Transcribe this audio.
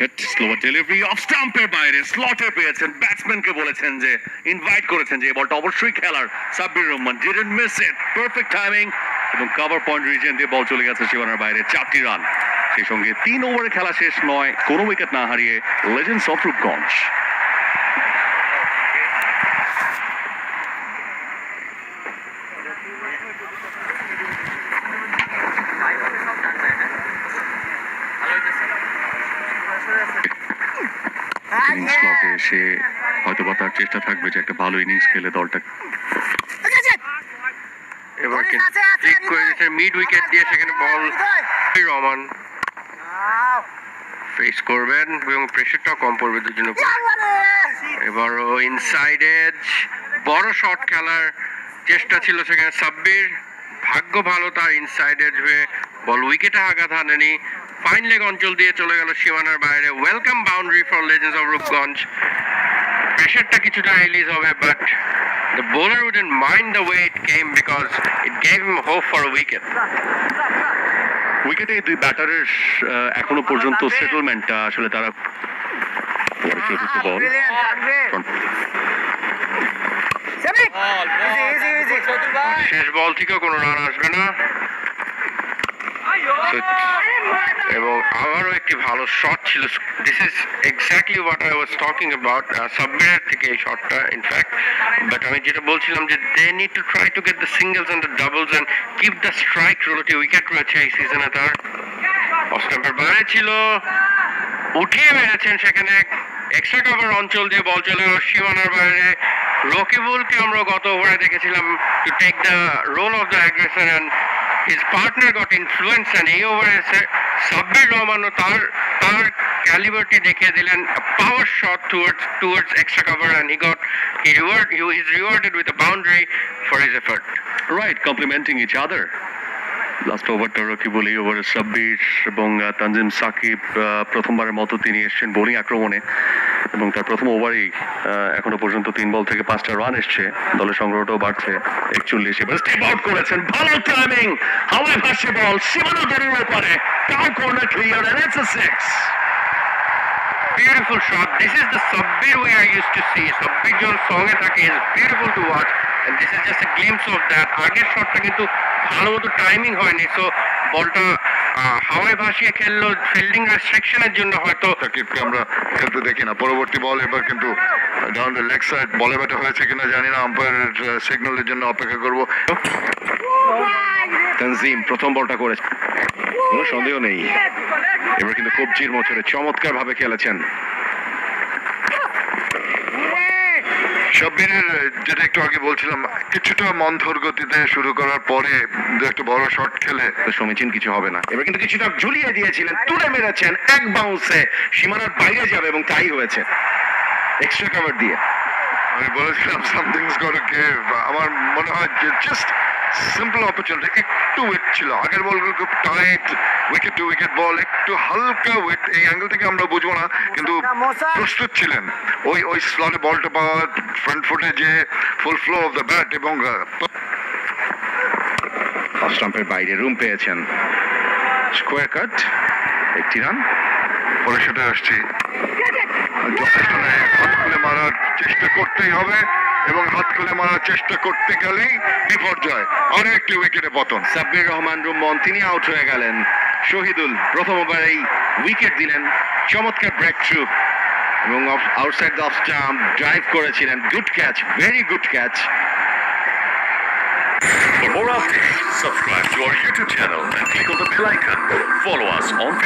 Hit slower delivery off স্টাম্পের বাইরে স্লটে পেয়েছেন ব্যাটসম্যানকে বলেছেন যে ইনভাইট করেছেন যে বলটা অবশ্যই খেলার Sabbir Rahman didn't miss it perfect timing এবং কভার পয়েন্ট রিজিয়ন দিয়ে বল চলে গেছে সীমানার বাইরে। চারটি রান সেই সঙ্গে তিন ওভারে খেলা শেষ নয়। কোনো উইকেট না হারিয়ে লেজেন্ডস অফ রূপগঞ্জ ইনিংস হয়তো বা তার চেষ্টা থাকবে যে একটা ভালো ইনিংস খেলে দলটা এবার ঠিক করে মিড উইকেট দিয়ে সেখানে বল রহমান। ফেস করবেন এবং প্রেশারটাও কম পড়বে দুজনের এবারও ইনসাইড এজ বড় শট খেলার চেষ্টা ছিল সেখানে সাব্বির। ভাগ্য ভালো তার ইনসাইড এজ হয়ে বল উইকেটে আঘাত হানেনি। ফাইন লেগ অঞ্চল দিয়ে চলে গেল সীমানার বাইরে। Welcome boundary for legends of Rupganj প্রেশারটা কিছুটা রিলিজ হবে but the bowler wouldn't mind the way it came because it gave him hope for a wicket. উইকেটে দুই ব্যাটারের এখনও পর্যন্ত সেটেলমেন্টটা আসলে তারা বল শেষ বল থেকেও কোনো রান আসবে না। এবং আবারও একটি ভালো শট ছিল। This is exactly what I was talking about submeter থেকে এই শটটা ইনফ্যাক্ট বাট আমি যেটা বলছিলাম যে they need to try to get the singles and the doubles and keep the strike রোলটি wicket রয়েছে এই সিজনে তার। অস্টাম্পের বাইরে ছিল, উঠিয়ে মেরেছেন সেখানে। এক্সট্রা কভার অঞ্চল দিয়ে বল চলে সীমানার বাইরে। রকিবুলকে আমরা গত ওভারে দেখেছিলাম to take the role of the aggressor and his partner got influence and এই ওভারে সাব্বির রহমানও তার তার ক্যালিবারটি দেখিয়ে দিলেন power shot towards towards extra cover and he got he reward he is rewarded with a boundary for his effort right complimenting each other last ওভারটা রকি বলি ওভারে সাব্বির এবং তানজিম সাকিব প্রথমবারের মতো তিনি এসছেন বোলিং আক্রমণে। এবং তার প্রথম ওভারেই এখনও পর্যন্ত তিন বল থেকে পাঁচটা রান এসছে দলের সংগ্রহটাও বাড়ছে একচল্লিশ এবার স্টেপ আউট করেছেন ভালো timing ball corner clear and it's six beautiful shot. This is the Sabbir we are used to see. Sabbir song এ থাকে is beautiful to watch and this is just a glimpse of that. আগের শটটা কিন্তু ভালো মতো timing হয়নি so বলটা হাওয়ায় ভাসিয়ে খেললো ফিল্ডিং রেস্ট্রিকশনের জন্য হয়তো। সাকিবকে আমরা খেলতে দেখি না। পরবর্তী বল এবার কিন্তু ডাউন দ্য লেগ সাইড বলে ব্যাটে হয়েছে কিনা জানি না। আম্পায়ারের সিগন্যালের জন্য অপেক্ষা করব। তানজিম প্রথম বলটা করেছে। কোনো সন্দেহ নেই। এবার কিন্তু কবজির মতো চমৎকার ভাবে খেলেছেন শব্বিরের যেটা একটু আগে বলছিলাম, কিছুটা মন্থর গতিতে শুরু করার পরে দু একটা বড় শট খেলে সমীচীন কিছু হবে না। এবার কিন্তু কিছুটা ঝুলিয়ে দিয়েছিলেন, তুলে মেরেছেন, এক বাউন্সে সীমানার বাইরে যাবে এবং তাই হয়েছে। এক্সট্রা কভার দিয়ে। আমি বলেছিলাম সামথিংস গট গিভ আমার মনে হয় যে জাস্ট সিম্পল অপরচুনিটি একটু উইট ছিল আগের বলগুলো খুব tight wicket to wicket ball একটু হালকা উইট এই অ্যাঙ্গেল থেকে আমরা বুঝব না কিন্তু প্রস্তুত ছিলেন ওই ওই স্লটে বলটা পাওয়া ফ্রন্ট ফুটে যে full flow of the bat এবং স্টাম্পের বাইরে রুম পেয়েছেন। স্কোয়ার কাট একটি রান পরে সেটা আসছি। যথেষ্ট মারার চেষ্টা করতেই হবে। এবং হাত খুলে মারার চেষ্টা করতে গেলেই বিপর্যয়। একটি উইকেটে পতন। সাব্বির রহমান রুম্মন তিনি আউট হয়ে গেলেন। শহীদুল প্রথম ওভারেই উইকেট দিলেন। চমৎকার ব্রেক থ্রু এবং outside the off stump drive করেছিলেন। Good catch very good catch For more updates, subscribe to our YouTube channel and click on the bell icon. Follow us on